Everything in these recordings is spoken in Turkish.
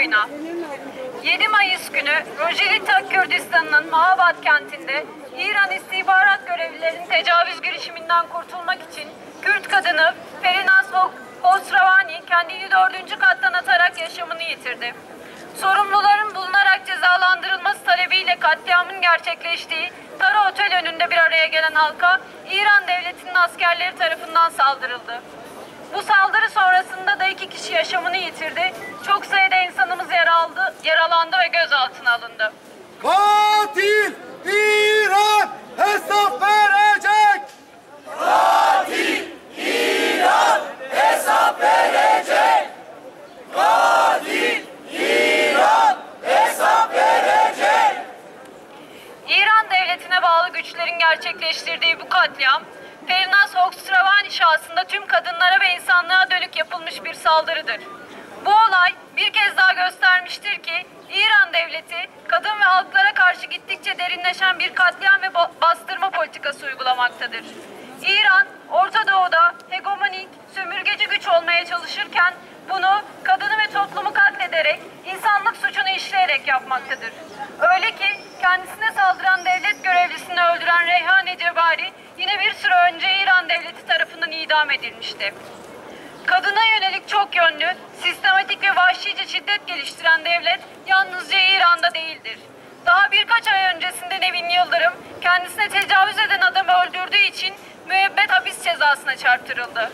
kamuoyuna. 7 Mayıs günü Rojilita Kürdistan'ın Mahabad kentinde İran istihbarat görevlilerinin tecavüz girişiminden kurtulmak için Kürt kadını Perinaz Hosravani kendini dördüncü kattan atarak yaşamını yitirdi. Sorumluların bulunarak cezalandırılması talebiyle katliamın gerçekleştiği Tara Otel önünde bir araya gelen halka İran devletinin askerleri tarafından saldırıldı. Bu saldırı sonrasında da iki kişi alındı. Katil İran hesap verecek. İran devletine bağlı güçlerin gerçekleştirdiği bu katliam, Perinaz Hokstravani şahsında tüm kadınlara ve insanlığa dönük yapılmış bir saldırıdır. Bu olay bir kez daha göstermiştir ki İran devleti kadın ve halklara karşı gittikçe derinleşen bir katliam ve ba- bastırma politikası uygulamaktadır. İran, Orta Doğu'da hegemonik, sömürgeci güç olmaya çalışırken bunu kadını ve toplumu katlederek, insanlık suçunu işleyerek yapmaktadır. Öyle ki kendisine saldıran devlet görevlisini öldüren Reyhane Cebari yine bir süre önce İran devleti tarafından idam edilmişti. Kadına yönelik çok yönlü, sistematik ve vahşice şiddet geliştiren devlet yalnızca İran'da değildir. Daha birkaç ay öncesinde Nevin Yıldırım kendisine tecavüz eden adamı öldürdüğü için müebbet hapis cezasına çarptırıldı.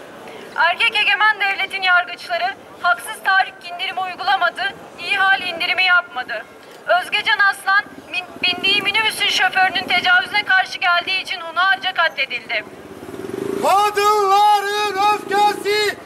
Erkek egemen devletin yargıçları haksız tahrik indirimi uygulamadı, iyi hal indirimi yapmadı. Özgecan Aslan bin- bindiği minibüsün şoförünün tecavüzüne karşı geldiği için hunharca katledildi. Kadınların öfkesi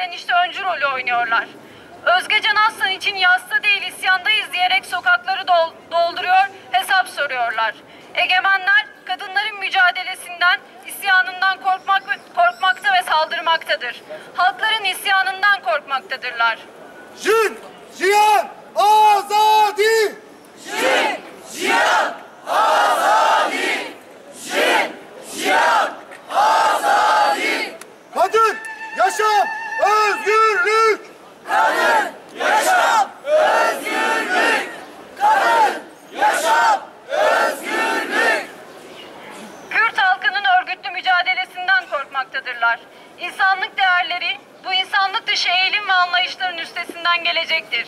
direnişte öncü rolü oynuyorlar. Özgecan Aslan için yasta değil isyandayız diyerek sokakları dol- dolduruyor, hesap soruyorlar. Egemenler kadınların mücadelesinden, isyanından korkmak korkmakta ve saldırmaktadır. Halkların isyanından korkmaktadırlar. Jin, Cihan, Azadi. Kadın, korkmaktadırlar. İnsanlık değerleri bu insanlık dışı eğilim ve anlayışların üstesinden gelecektir.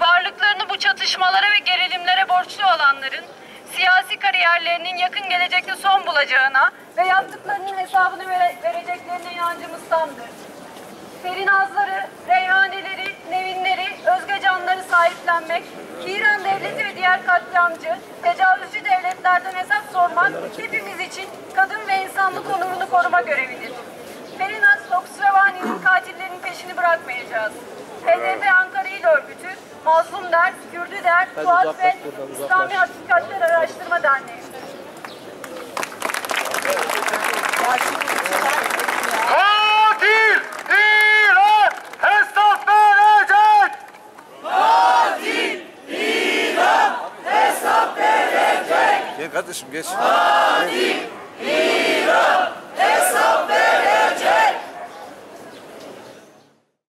Varlıklarını bu çatışmalara ve gerilimlere borçlu olanların siyasi kariyerlerinin yakın gelecekte son bulacağına ve yaptıklarının hesabını vere- vereceklerine inancımız tamdır. Perinazları, reyhaneleri, nevinleri, özgecanları sahiplenmek, İran devleti ve diğer katliamcı, tecavüzcü devletlerden hesap sormak hepimiz için kadın ve insanlık onurunu koruma görevidir. Peşini bırakmayacağız. HDP Ankara İl Örgütü, Mazlum Dert, Kürdü Dert, Fuat ve İslami Hakikatler Araştırma Derneği. Katil İran hesap verecek. Gel kardeşim geç.